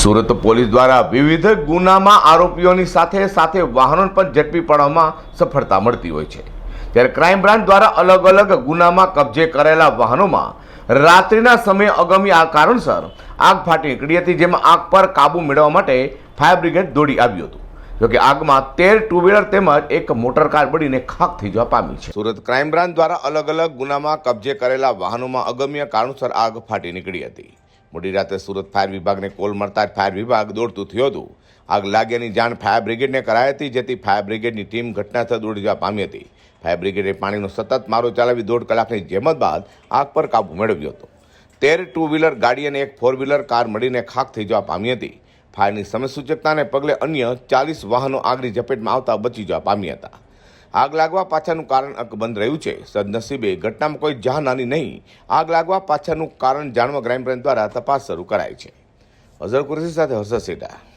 Surat police દ્વારા વિવિધ ગુનામાં આરોપીઓની સાથે સાથે વાહનો પણ ઝડપી પાડવામાં સફળતા મળતી હોય છે. ત્યારે ક્રાઇમ બ્રાન્ચ દ્વારા અલગ અલગ ગુનામાં કબજે કરેલા વાહનોમાં રાત્રિના સમયે અગમ્ય આ કારણસર આગ ફાટી નીકળી હતી, જેમાં આગ પર કાબુ મેળવવા માટે ફાયર બ્રિગેડ દોડી આવ્યું હતું. જોકે આગમાં તેર ટુ વ્હીલર તેમજ એક મોટર કાર બળીને ખાક થઈ જવા પામી છે. સુરત ક્રાઇમ બ્રાન્ચ દ્વારા અલગ અલગ ગુનામાં કબજે કરેલા વાહનોમાં અગમ્ય કારણસર આગ ફાટી નીકળી હતી. મોડી રાતે સુરત ફાયર વિભાગને કોલ મળતા જ ફાયર વિભાગ દોડતું થયું હતું. આગ લાગ્યાની જાણ ફાયર બ્રિગેડને કરાઈ હતી, જેથી ફાયર બ્રિગેડની ટીમ ઘટનાસ્થળ દોડી જવા પામી હતી. ફાયર બ્રિગેડે પાણીનો સતત મારો ચલાવી દોઢ કલાકની જેમત બાદ આગ પર કાબુ મેળવ્યો હતો. તેર ટુ વ્હીલર ગાડી અને એક ફોર વ્હીલર કાર મળીને ખાક થઈ જવા પામી હતી. ફાયરની સમય સૂચકતાને પગલે અન્ય ચાલીસ વાહનો આગની ઝપેટમાં આવતા બચી જવા પામ્યા હતા. આગ લાગવા પાછળનું કારણ અકબંધ રહ્યું છે. સદનસીબે ઘટનામાં કોઈ જાનહાની નહીં. આગ લાગવા પાછળનું કારણ જાણવા ક્રાઇમ બ્રાન્ચ દ્વારા તપાસ શરૂ કરાઈ છે. અઝર કુરેશી સાથે હર્ષદ સેટા.